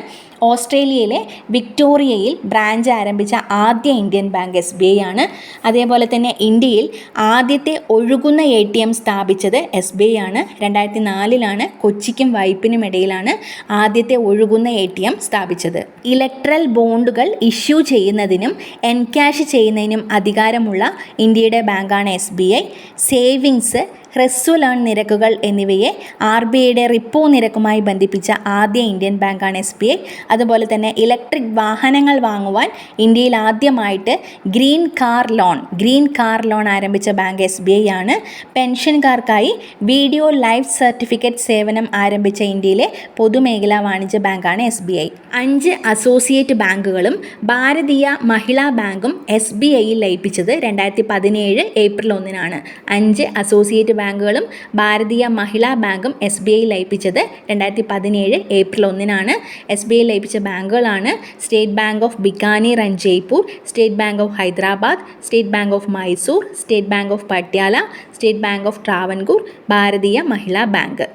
[SPEAKER 1] ഓസ്ട്രേലിയയിലെ വിക്ടോറിയയിൽ ബ്രാഞ്ച് ആരംഭിച്ച ആദ്യ Indian bank S B I ആണ്. അതേപോലെ തന്നെ ഇന്ത്യയിൽ ആദ്യത്തെ ഒഴുകുന്ന എ ടി എം സ്ഥാപിച്ചത് എസ് ബി ഐ ആണ്. രണ്ടായിരത്തി നാലിലാണ് കൊച്ചിക്കും വൈപ്പിനും ഇടയിലാണ് ആദ്യത്തെ ഒഴുകുന്ന എ ടി എം സ്ഥാപിച്ചത്. ഇലക്ട്രൽ ബോണ്ടുകൾ ഇഷ്യൂ ചെയ്യുന്നതിനും എൻക്യാഷ് ചെയ്യുന്നതിനും അധികാരമുള്ള ഇന്ത്യയുടെ ബാങ്കാണ് എസ് ബി ഐ. സേവിങ്സ് ഹ്രസ്വ ലോൺ നിരക്കുകൾ എന്നിവയെ ആർ ബി ഐയുടെ റിപ്പോ നിരക്കുമായി ബന്ധിപ്പിച്ച ആദ്യ ഇന്ത്യൻ ബാങ്കാണ് എസ് ബി ഐ. അതുപോലെ തന്നെ ഇലക്ട്രിക് വാഹനങ്ങൾ വാങ്ങുവാൻ ഇന്ത്യയിൽ ആദ്യമായിട്ട് green car loan green car loan ആരംഭിച്ച ബാങ്ക് എസ് ബി ഐ ആണ്. പെൻഷൻകാർക്കായി വീഡിയോ ലൈഫ് സർട്ടിഫിക്കറ്റ് സേവനം ആരംഭിച്ച ഇന്ത്യയിലെ പൊതുമേഖലാ വാണിജ്യ ബാങ്കാണ് എസ് ബി ഐ. അഞ്ച് അസോസിയേറ്റ് ബാങ്കുകളും ഭാരതീയ മഹിളാ ബാങ്കും എസ് ബി ഐയിൽ ലയിപ്പിച്ചത് രണ്ടായിരത്തി പതിനേഴ് ഏപ്രിൽ ഒന്നിനാണ്. അഞ്ച് അസോസിയേറ്റ് ബാങ്കുകളും ഭാരതീയ മഹിളാ ബാങ്കും എസ് ബി ഐ ലയിപ്പിച്ചത് രണ്ടായിരത്തി പതിനേഴ് ഏപ്രിൽ ഒന്നിനാണ്. എസ് ബി ഐ ലയിപ്പിച്ച ബാങ്കുകളാണ് state bank of Bikaner and Jaipur state bank of Hyderabad state bank of Mysore state bank of Patiala state bank of Travancore Bharatiya Mahila bank.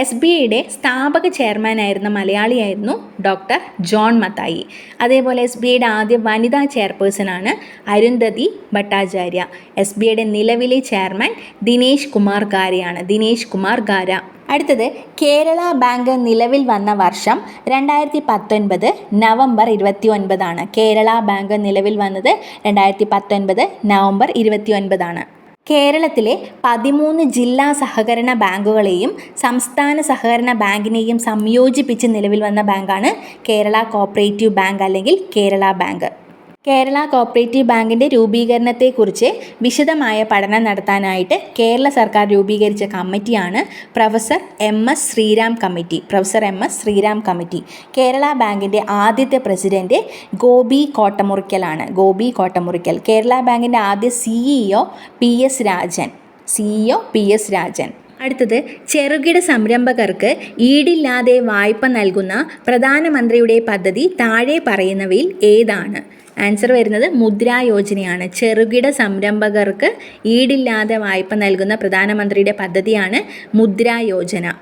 [SPEAKER 1] S B ഐയുടെ സ്ഥാപക ചെയർമാനായിരുന്ന മലയാളിയായിരുന്നു ഡോക്ടർ ജോൺ മത്തായി. അതേപോലെ എസ് ബി ഐയുടെ ആദ്യ വനിതാ ചെയർപേഴ്സണാണ് അരുന്ധതി ഭട്ടാചാര്യ. എസ് ബി ഐയുടെ നിലവിലെ ചെയർമാൻ ദിനേശ് കുമാർ ഗാരയാണ്. ദിനേശ് കുമാർ ഗാര. അടുത്തത് കേരള ബാങ്ക് നിലവിൽ വന്ന വർഷം രണ്ടായിരത്തി പത്തൊൻപത് നവംബർ ഇരുപത്തി ഒൻപതാണ് കേരള ബാങ്ക് നിലവിൽ വന്നത് രണ്ടായിരത്തി പത്തൊൻപത് നവംബർ ഇരുപത്തി ഒൻപതാണ് കേരളത്തിലെ പതിമൂന്ന് ജില്ലാ സഹകരണ ബാങ്കുകളെയും സംസ്ഥാന സഹകരണ ബാങ്കിനെയും സംയോജിപ്പിച്ച് നിലവിൽ വന്ന ബാങ്കാണ് കേരള കോപ്പറേറ്റീവ് ബാങ്ക് അല്ലെങ്കിൽ കേരള ബാങ്ക്. കേരള കോപ്പറേറ്റീവ് ബാങ്കിന്റെ രൂപീകരണത്തെക്കുറിച്ച് വിശദമായ പഠനം നടത്താനായിട്ട് കേരള സർക്കാർ രൂപീകരിച്ച കമ്മിറ്റിയാണ് professor M S Sreeram committee. Professor M S Sreeram committee. Kerala ബാങ്കിന്റെ ആദ്യത്തെ പ്രസിഡന്റ് ഗോപി കോട്ടമുറിക്കലാണ്. ഗോപി കോട്ടമുറിക്കൽ. കേരള ബാങ്കിന്റെ ആദ്യ CEO P S Rajan. CEO P S Rajan. അടുത്തത് ചെറുകിട സംരംഭകർക്ക് ഈടില്ലാതെ വായ്പ നൽകുന്ന പ്രധാനമന്ത്രിയുടെ പദ്ധതി താഴെ പറയുന്നവയിൽ ഏതാണ്? ആൻസർ വരുന്നത് മുദ്രാ യോജനയാണ്. ചെറുകിട സംരംഭകർക്ക് ഈടില്ലാതെ വായ്പ നൽകുന്ന പ്രധാനമന്ത്രിയുടെ പദ്ധതിയാണ് മുദ്രാ യോജന.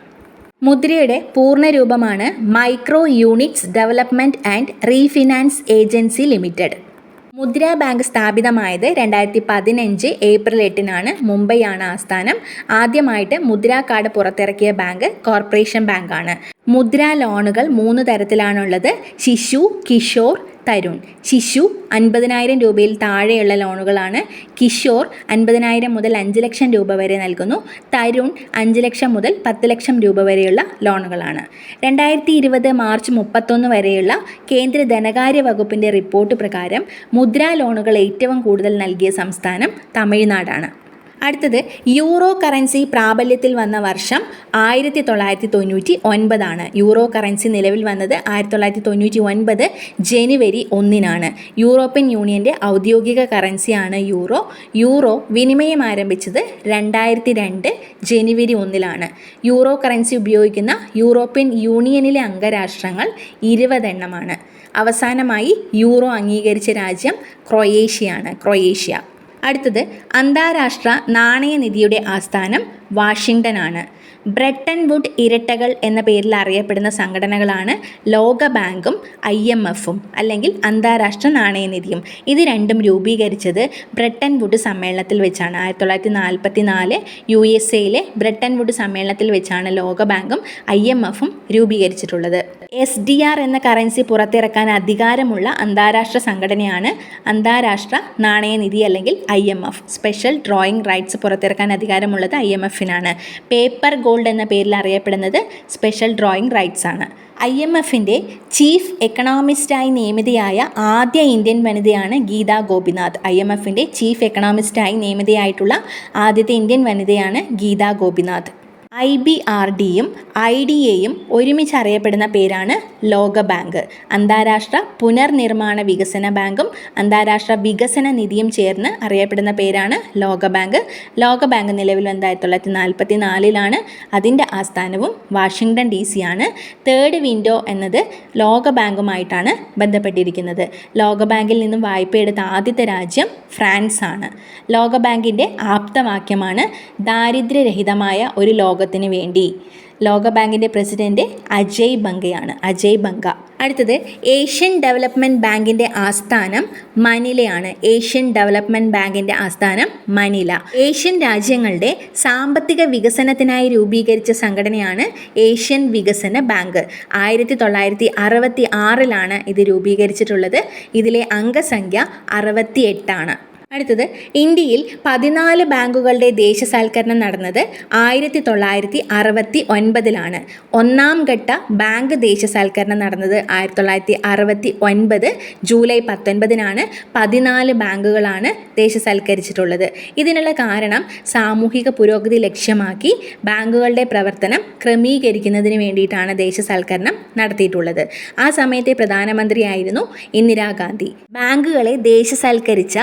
[SPEAKER 1] മുദ്രയുടെ പൂർണരൂപമാണ് micro units development and refinance agency limited. Mudra bank സ്ഥാപിതമായത് രണ്ടായിരത്തി പതിനഞ്ച് ഏപ്രിൽ എട്ടിനാണ് മുംബൈയാണ് ആസ്ഥാനം. ആദ്യമായിട്ട് മുദ്ര കാർഡ് പുറത്തിറക്കിയ ബാങ്ക് കോർപ്പറേഷൻ ബാങ്കാണ്. മുദ്ര ലോണുകൾ മൂന്ന് തരത്തിലാണുള്ളത്. ശിശു കിഷോർ തരുൺ. ശിശു അൻപതിനായിരം രൂപയിൽ താഴെയുള്ള ലോണുകളാണ്. കിഷോർ അൻപതിനായിരം മുതൽ അഞ്ച് ലക്ഷം രൂപ വരെ നൽകുന്നു. തരുൺ അഞ്ച് ലക്ഷം മുതൽ പത്ത് ലക്ഷം രൂപ വരെയുള്ള ലോണുകളാണ്. രണ്ടായിരത്തി ഇരുപത് മാർച്ച് മുപ്പത്തൊന്ന് വരെയുള്ള കേന്ദ്ര ധനകാര്യ വകുപ്പിന്റെ റിപ്പോർട്ട് പ്രകാരം മുദ്രാ ലോണുകൾ ഏറ്റവും കൂടുതൽ നൽകിയ സംസ്ഥാനം തമിഴ്നാടാണ്. അടുത്തത് യൂറോ കറൻസി പ്രാബല്യത്തിൽ വന്ന വർഷം ആയിരത്തി തൊള്ളായിരത്തി തൊണ്ണൂറ്റി ഒൻപതാണ് യൂറോ കറൻസി നിലവിൽ വന്നത് ആയിരത്തി തൊള്ളായിരത്തി തൊണ്ണൂറ്റി ഒൻപത് ജനുവരി ഒന്നിനാണ്. യൂറോപ്യൻ യൂണിയന്റെ ഔദ്യോഗിക കറൻസിയാണ് യൂറോ. യൂറോ വിനിമയം ആരംഭിച്ചത് രണ്ടായിരത്തി രണ്ട് ജനുവരി ഒന്നിലാണ്. യൂറോ കറൻസി ഉപയോഗിക്കുന്ന യൂറോപ്യൻ യൂണിയനിലെ അംഗരാഷ്ട്രങ്ങൾ ഇരുപതെണ്ണമാണ്. അവസാനമായി യൂറോ അംഗീകരിച്ച രാജ്യം ക്രൊയേഷ്യയാണ്. ക്രൊയേഷ്യ. അടുത്തത് അന്താരാഷ്ട്ര നാണയനിധിയുടെ ആസ്ഥാനം വാഷിങ്ടൺ ആണ് ബ്രെട്ടൻ വുഡ് ഇരട്ടകൾ എന്ന പേരിൽ അറിയപ്പെടുന്ന സംഘടനകളാണ് ലോകബാങ്കും ഐ എം എഫും അല്ലെങ്കിൽ അന്താരാഷ്ട്ര നാണയനിധിയും ഇത് രണ്ടും രൂപീകരിച്ചത് ബ്രെട്ടൻ വുഡ് സമ്മേളനത്തിൽ വെച്ചാണ്. ആയിരത്തി തൊള്ളായിരത്തി നാൽപ്പത്തി നാല് യു എസ് എയിലെ ബ്രെട്ടൻ വുഡ് സമ്മേളനത്തിൽ വെച്ചാണ് ലോകബാങ്കും ഐ എം എഫും രൂപീകരിച്ചിട്ടുള്ളത്. എസ് ഡി ആർ എന്ന കറൻസി പുറത്തിറക്കാൻ അധികാരമുള്ള അന്താരാഷ്ട്ര സംഘടനയാണ് അന്താരാഷ്ട്ര നാണയനിധി അല്ലെങ്കിൽ I M F. Special drawing rights പുറത്തിറക്കാൻ അധികാരമുള്ളത് ഐ എം എഫിനാണ്. പേപ്പർ ഗോൾഡ് എന്ന പേരിൽ അറിയപ്പെടുന്നത് സ്പെഷ്യൽ ഡ്രോയിങ് റൈറ്റ്സ് ആണ്. ഐ എം എഫിന്റെ ചീഫ് എക്കണോമിസ്റ്റായി നിയമിതയായ ആദ്യ ഇന്ത്യൻ വനിതയാണ് ഗീത ഗോപിനാഥ്. ഐ എം എഫിന്റെ ചീഫ് എക്കണോമിസ്റ്റായി നിയമിതയായിട്ടുള്ള ആദ്യത്തെ ഇന്ത്യൻ വനിതയാണ് Geeta Gopinath. I B R ഡിയും ഐ ഡി എയും ഒരുമിച്ച് അറിയപ്പെടുന്ന പേരാണ് ലോകബാങ്ക്. അന്താരാഷ്ട്ര പുനർനിർമ്മാണ വികസന ബാങ്കും അന്താരാഷ്ട്ര വികസന നിധിയും ചേർന്ന് അറിയപ്പെടുന്ന പേരാണ് ലോകബാങ്ക്. ലോകബാങ്ക് നിലവിൽ വന്ന ആയിരത്തി തൊള്ളായിരത്തി നാൽപ്പത്തി നാലിലാണ് അതിന്റെ ആസ്ഥാനവും വാഷിങ്ടൺ ഡി സി ആണ്. തേർഡ് വിൻഡോ എന്നത് ലോകബാങ്കുമായിട്ടാണ് ബന്ധപ്പെട്ടിരിക്കുന്നത്. ലോകബാങ്കിൽ നിന്നും വായ്പയെടുത്ത ആദ്യത്തെ രാജ്യം ഫ്രാൻസ് ആണ് ലോകബാങ്കിന്റെ ആപ്തവാക്യമാണ് ദാരിദ്ര്യരഹിതമായ ഒരു ലോകത്തിന് വേണ്ടി. ലോകബാങ്കിന്റെ പ്രസിഡന്റ് അജയ് ബംഗയാണ്. അജയ് ബംഗ. അടുത്തത് ഏഷ്യൻ ഡെവലപ്മെന്റ് ബാങ്കിന്റെ ആസ്ഥാനം മനിലയാണ്. ഏഷ്യൻ ഡെവലപ്മെന്റ് ബാങ്കിന്റെ ആസ്ഥാനം മനില. ഏഷ്യൻ രാജ്യങ്ങളുടെ സാമ്പത്തിക വികസനത്തിനായി രൂപീകരിച്ച സംഘടനയാണ് ഏഷ്യൻ വികസന ബാങ്ക്. ആയിരത്തി തൊള്ളായിരത്തി അറുപത്തി ആറിലാണ് ഇത് രൂപീകരിച്ചിട്ടുള്ളത്. ഇതിലെ അംഗസംഖ്യ അറുപത്തി എട്ടാണ് അടുത്തത് ഇന്ത്യയിൽ പതിനാല് ബാങ്കുകളുടെ ദേശസാൽക്കരണം നടന്നത് ആയിരത്തി തൊള്ളായിരത്തി അറുപത്തി ഒൻപതിലാണ് ഒന്നാം ഘട്ട ബാങ്ക് ദേശസാൽക്കരണം നടന്നത് ആയിരത്തി തൊള്ളായിരത്തി അറുപത്തി ഒൻപത് ജൂലൈ പത്തൊൻപതിനാണ് പതിനാല് ബാങ്കുകളാണ് ദേശസാൽക്കരിച്ചിട്ടുള്ളത്. ഇതിനുള്ള കാരണം സാമൂഹിക പുരോഗതി ലക്ഷ്യമാക്കി ബാങ്കുകളുടെ പ്രവർത്തനം ക്രമീകരിക്കുന്നതിന് വേണ്ടിയിട്ടാണ് ദേശസാൽക്കരണം നടത്തിയിട്ടുള്ളത്. ആ സമയത്തെ പ്രധാനമന്ത്രിയായിരുന്നു ഇന്ദിരാഗാന്ധി. ബാങ്കുകളെ ദേശസാൽക്കരിച്ച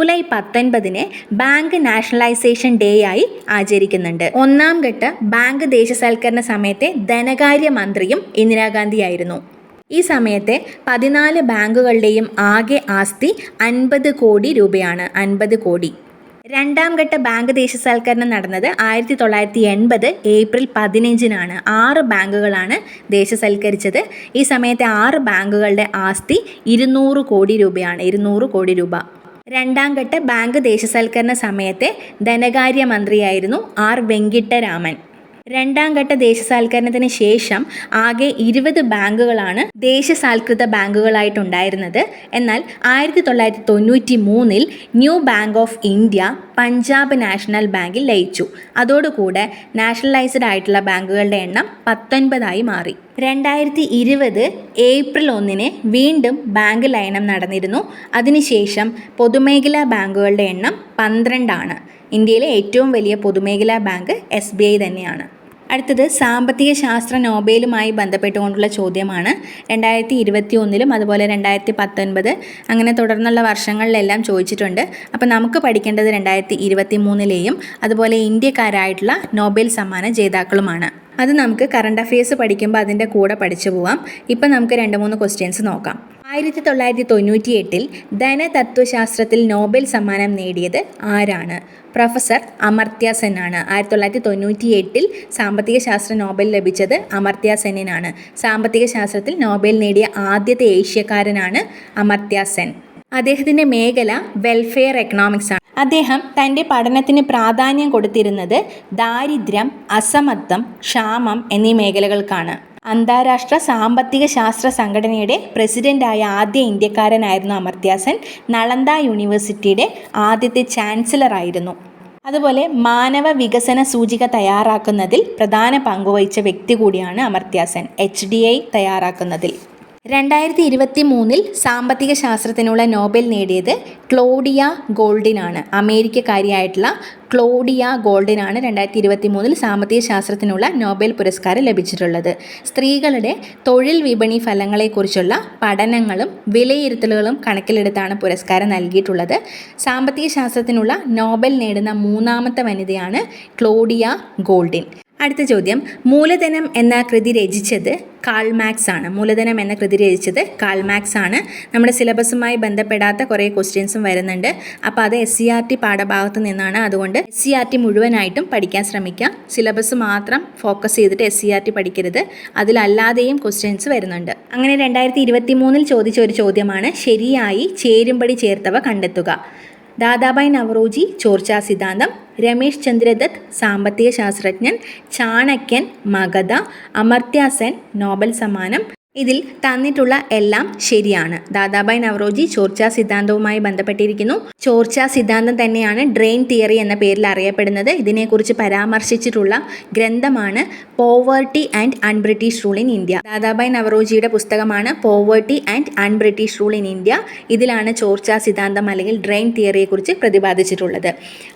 [SPEAKER 1] ജൂലൈ പത്തൊൻപതിന് ബാങ്ക് നാഷണലൈസേഷൻ ഡേ ആയി ആചരിക്കുന്നുണ്ട്. ഒന്നാം ഘട്ട ബാങ്ക് ദേശസൽക്കരണ സമയത്തെ ധനകാര്യ മന്ത്രിയും ഇന്ദിരാഗാന്ധിയായിരുന്നു. ഈ സമയത്തെ പതിനാല് ബാങ്കുകളുടെയും ആകെ ആസ്തി അൻപത് കോടി രൂപയാണ്. അൻപത് കോടി. രണ്ടാം ഘട്ട ബാങ്ക് ദേശസൽക്കരണം നടന്നത് ആയിരത്തി തൊള്ളായിരത്തി എൺപത് ഏപ്രിൽ പതിനഞ്ചിനാണ്. ആറ് ബാങ്കുകളാണ് ദേശസൽക്കരിച്ചത്. ഈ സമയത്തെ ആറ് ബാങ്കുകളുടെ ആസ്തി ഇരുന്നൂറ് കോടി രൂപയാണ്. ഇരുന്നൂറ് കോടി രൂപ. രണ്ടാം ഘട്ട ബാങ്ക് ദേശസൽക്കരണ സമയത്തെ ധനകാര്യ മന്ത്രിയായിരുന്നു ആർ വെങ്കിട്ടരാമൻ. രണ്ടാം ഘട്ട ദേശസാൽക്കരണത്തിന് ശേഷം ആകെ ഇരുപത് ബാങ്കുകളാണ് ദേശസാൽകൃത ബാങ്കുകളായിട്ടുണ്ടായിരുന്നത്. എന്നാൽ ആയിരത്തി തൊള്ളായിരത്തി തൊണ്ണൂറ്റി മൂന്നിൽ new bank of India Punjab national ബാങ്കിൽ ലയിച്ചു. അതോടുകൂടെ നാഷണലൈസ്ഡ് ആയിട്ടുള്ള ബാങ്കുകളുടെ എണ്ണം പത്തൊൻപതായി മാറി. രണ്ടായിരത്തി ഇരുപത് ഏപ്രിൽ ഒന്നിന് വീണ്ടും ബാങ്ക് ലയനം നടന്നിരുന്നു. അതിനുശേഷം പൊതുമേഖലാ ബാങ്കുകളുടെ എണ്ണം പന്ത്രണ്ടാണ്. ഇന്ത്യയിലെ ഏറ്റവും വലിയ പൊതുമേഖലാ ബാങ്ക് എസ് തന്നെയാണ്. അടുത്തത് സാമ്പത്തിക ശാസ്ത്ര നോബേലുമായി ബന്ധപ്പെട്ടുകൊണ്ടുള്ള ചോദ്യമാണ്. രണ്ടായിരത്തി ഇരുപത്തി ഒന്നിലും അതുപോലെ രണ്ടായിരത്തി പത്തൊൻപത് അങ്ങനെ തുടർന്നുള്ള വർഷങ്ങളിലെല്ലാം ചോദിച്ചിട്ടുണ്ട്. അപ്പോൾ നമുക്ക് പഠിക്കേണ്ടത് രണ്ടായിരത്തി ഇരുപത്തി മൂന്നിലെയും അതുപോലെ ഇന്ത്യക്കാരായിട്ടുള്ള നോബേൽ സമ്മാന ജേതാക്കളുമാണ്. അത് നമുക്ക് കറണ്ട് അഫയേഴ്സ് പഠിക്കുമ്പോൾ അതിന്റെ കൂടെ പഠിച്ചു പോവാം. ഇപ്പം നമുക്ക് രണ്ട് മൂന്ന് ക്വസ്റ്റ്യൻസ് നോക്കാം. ആയിരത്തി തൊള്ളായിരത്തി തൊണ്ണൂറ്റി എട്ടിൽ ധനതത്വശാസ്ത്രത്തിൽ നോബൽ സമ്മാനം നേടിയത് ആരാണ്? പ്രൊഫസർ അമർത്യ സെൻ ആണ് ആയിരത്തി തൊള്ളായിരത്തി തൊണ്ണൂറ്റി എട്ടിൽ സാമ്പത്തിക ശാസ്ത്ര നോബൽ ലഭിച്ചത് അമർത്യ സെന്നിനാണ്. സാമ്പത്തിക ശാസ്ത്രത്തിൽ നോബൽ നേടിയ ആദ്യത്തെ ഏഷ്യക്കാരനാണ് അമർത്യ സെൻ. അദ്ദേഹത്തിന്റെ മേഖല വെൽഫെയർ എക്കണോമിക്സ് ആണ്. അദ്ദേഹം തന്റെ പഠനത്തിന് പ്രാധാന്യം കൊടുത്തിരുന്നത് ദാരിദ്ര്യം അസമത്വം ക്ഷാമം എന്നീ മേഖലകൾക്കാണ്. അന്താരാഷ്ട്ര സാമ്പത്തിക ശാസ്ത്ര സംഘടനയുടെ പ്രസിഡന്റായ ആദ്യ ഇന്ത്യക്കാരനായിരുന്നു അമർത്യാസൻ. സെൻ നളന്ദ യൂണിവേഴ്സിറ്റിയുടെ ആദ്യത്തെ ചാൻസലറായിരുന്നു. അതുപോലെ മാനവ വികസന സൂചിക തയ്യാറാക്കുന്നതിൽ പ്രധാന പങ്കുവഹിച്ച വ്യക്തി കൂടിയാണ് അമർത്യാസൻ. സെൻ എച്ച് തയ്യാറാക്കുന്നതിൽ. രണ്ടായിരത്തി ഇരുപത്തി മൂന്നിൽ സാമ്പത്തിക ശാസ്ത്രത്തിനുള്ള നോബൽ നേടിയത് ക്ലോഡിയ ഗോൾഡിനാണ്. അമേരിക്കക്കാരിയായിട്ടുള്ള ക്ലോഡിയ ഗോൾഡിനാണ് രണ്ടായിരത്തി ഇരുപത്തി മൂന്നിൽ സാമ്പത്തിക ശാസ്ത്രത്തിനുള്ള നോബൽ പുരസ്കാരം ലഭിച്ചിട്ടുള്ളത്. സ്ത്രീകളുടെ തൊഴിൽ വിപണി ഫലങ്ങളെക്കുറിച്ചുള്ള പഠനങ്ങളും വിലയിരുത്തലുകളും കണക്കിലെടുത്താണ് പുരസ്കാരം നൽകിയിട്ടുള്ളത്. സാമ്പത്തിക ശാസ്ത്രത്തിനുള്ള നോബൽ നേടുന്ന മൂന്നാമത്തെ വനിതയാണ് ക്ലോഡിയ ഗോൾഡിൻ. അടുത്ത ചോദ്യം. മൂലധനം എന്ന കൃതി രചിച്ചത് കാൾമാക്സ് ആണ്. മൂലധനം എന്ന കൃതി രചിച്ചത് കാൾമാക്സ് ആണ്. നമ്മുടെ സിലബസുമായി ബന്ധപ്പെടാത്ത കുറേ ക്വസ്റ്റ്യൻസും വരുന്നുണ്ട്. അപ്പോൾ അത് എസ് സി ആർ ടി പാഠഭാഗത്ത് നിന്നാണ്. അതുകൊണ്ട് എസ് സി ആർ ടി മുഴുവനായിട്ടും പഠിക്കാൻ ശ്രമിക്കാം. സിലബസ് മാത്രം ഫോക്കസ് ചെയ്തിട്ട് എസ് സി ആർ ടി പഠിക്കരുത്. അതിലല്ലാതെയും ക്വസ്റ്റ്യൻസ് വരുന്നുണ്ട്. അങ്ങനെ രണ്ടായിരത്തി ഇരുപത്തി മൂന്നിൽ ചോദിച്ച ഒരു ചോദ്യമാണ്. ശരിയായി ചേരുംപടി ചേർത്തവ കണ്ടെത്തുക. ദാദാബായ് നവറോജി ചോർച്ചാ സിദ്ധാന്തം. രമേശ് ചന്ദ്രദത്ത് സാമ്പത്തിക ശാസ്ത്രജ്ഞൻ ചാണക്യൻ മഗധ അമർത്യാസൻ നോബൽ സമ്മാനം ഇതിൽ തന്നിട്ടുള്ള എല്ലാം ശരിയാണ്. ദാദാബായ് നവറോജി ചോർച്ചാ സിദ്ധാന്തവുമായി ബന്ധപ്പെട്ടിരിക്കുന്നു. ചോർച്ചാ സിദ്ധാന്തം തന്നെയാണ് ഡ്രെയിൻ തിയറി എന്ന പേരിൽ അറിയപ്പെടുന്നത്. ഇതിനെക്കുറിച്ച് പരാമർശിച്ചിട്ടുള്ള ഗ്രന്ഥമാണ് poverty and unBritish rule in India. Dadabhai നവറോജിയുടെ പുസ്തകമാണ് poverty and unBritish rule in India. ഇതിലാണ് ചോർച്ചാ സിദ്ധാന്തം അല്ലെങ്കിൽ ഡ്രെയിൻ തിയറിയെക്കുറിച്ച് പ്രതിപാദിച്ചിട്ടുള്ളത്.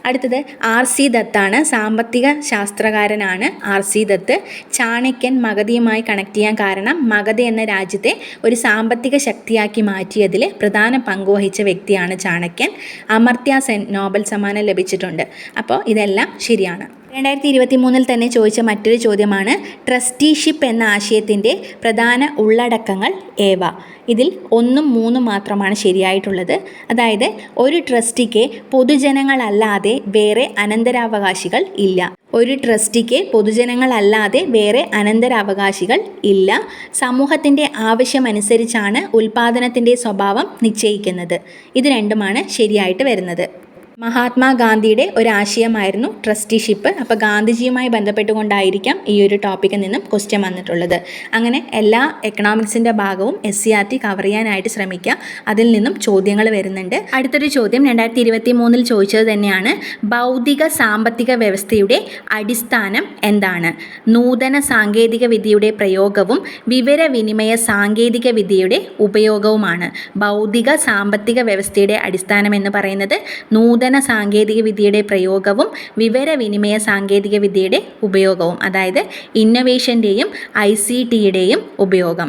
[SPEAKER 1] അടുത്തത് ആർ സി ദത്താണ് സാമ്പത്തിക ശാസ്ത്രകാരനാണ് ആർ സി ദത്ത്. ചാണക്യൻ മഗതിയുമായി കണക്ട് ചെയ്യാൻ കാരണം മഗധ എന്ന രാജ്യത്തെ ഒരു സാമ്പത്തിക ശക്തിയാക്കി മാറ്റിയതിൽ പ്രധാന പങ്കുവഹിച്ച വ്യക്തിയാണ് ചാണക്യൻ. അമർത്യ സെൻ നോബൽ സമ്മാനം ലഭിച്ചിട്ടുണ്ട്. അപ്പോൾ ഇതെല്ലാം ശരിയാണ്. രണ്ടായിരത്തി ഇരുപത്തി മൂന്നിൽ തന്നെ ചോദിച്ച മറ്റൊരു ചോദ്യമാണ് ട്രസ്റ്റിഷിപ്പ് എന്ന ആശയത്തിന്റെ പ്രധാന ഉള്ളടക്കങ്ങൾ ഏവ? ഇതിൽ ഒന്നും മൂന്നും മാത്രമാണ് ശരിയായിട്ടുള്ളത്. അതായത് ഒരു ട്രസ്റ്റിക്ക് പൊതുജനങ്ങളല്ലാതെ വേറെ അനന്തരാവകാശികൾ ഇല്ല. ഒരു ട്രസ്റ്റിക്ക് പൊതുജനങ്ങളല്ലാതെ വേറെ അനന്തരാവകാശികൾ ഇല്ല. സമൂഹത്തിന്റെ ആവശ്യമനുസരിച്ചാണ് ഉൽപാദനത്തിന്റെ സ്വഭാവം നിശ്ചയിക്കുന്നത്. ഇത് രണ്ടുമാണ് ശരിയായിട്ട് വരുന്നത്. മഹാത്മാഗാന്ധിയുടെ ഒരു ആശയമായിരുന്നു ട്രസ്റ്റിഷിപ്പ്. അപ്പോൾ ഗാന്ധിജിയുമായി ബന്ധപ്പെട്ടുകൊണ്ടായിരിക്കാം ഈ ഒരു ടോപ്പിക്കിൽ നിന്നും ക്വസ്റ്റ്യൻ വന്നിട്ടുള്ളത്. അങ്ങനെ എല്ലാ എക്കണോമിക്സിന്റെ ഭാഗവും S C R T cover ചെയ്യാനായിട്ട് ശ്രമിക്കുക അതിൽ നിന്നും ചോദ്യങ്ങൾ വരുന്നുണ്ട്. അടുത്തൊരു ചോദ്യം രണ്ടായിരത്തി ഇരുപത്തി മൂന്നിൽ ചോദിച്ചത് തന്നെയാണ്. ഭൗതിക സാമ്പത്തിക വ്യവസ്ഥയുടെ അടിസ്ഥാനം എന്താണ്? നൂതന സാങ്കേതിക വിദ്യയുടെ പ്രയോഗവും വിവരവിനിമയ സാങ്കേതിക വിദ്യയുടെ ഉപയോഗവുമാണ്. ഭൗതിക സാമ്പത്തിക വ്യവസ്ഥയുടെ അടിസ്ഥാനം എന്ന് പറയുന്നത് നൂതന നൂതന സാങ്കേതിക വിദ്യയുടെ പ്രയോഗവും വിവരവിനിമയ സാങ്കേതിക വിദ്യയുടെ ഉപയോഗവും അതായത് ഇന്നൊവേഷന്റെയും ഐ സി ടിയുടെയും ഉപയോഗം.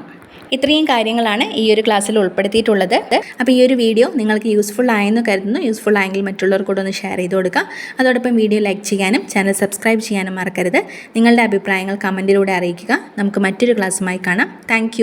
[SPEAKER 1] ഇത്രയും കാര്യങ്ങളാണ് ഈ ഒരു ക്ലാസ്സിൽ ഉൾപ്പെടുത്തിയിട്ടുള്ളത്. അപ്പോൾ ഈ ഒരു വീഡിയോ നിങ്ങൾക്ക് യൂസ്ഫുൾ ആയെന്ന് കരുതുന്നു. യൂസ്ഫുൾ ആയെങ്കിൽ മറ്റുള്ളവർക്കൂടെ ഒന്ന് ഷെയർ ചെയ്ത് കൊടുക്കുക. അതോടൊപ്പം വീഡിയോ ലൈക്ക് ചെയ്യാനും ചാനൽ സബ്സ്ക്രൈബ് ചെയ്യാനും മറക്കരുത്. നിങ്ങളുടെ അഭിപ്രായങ്ങൾ കമന്റിലൂടെ അറിയിക്കുക. നമുക്ക് മറ്റൊരു ക്ലാസ്സുമായി കാണാം. താങ്ക്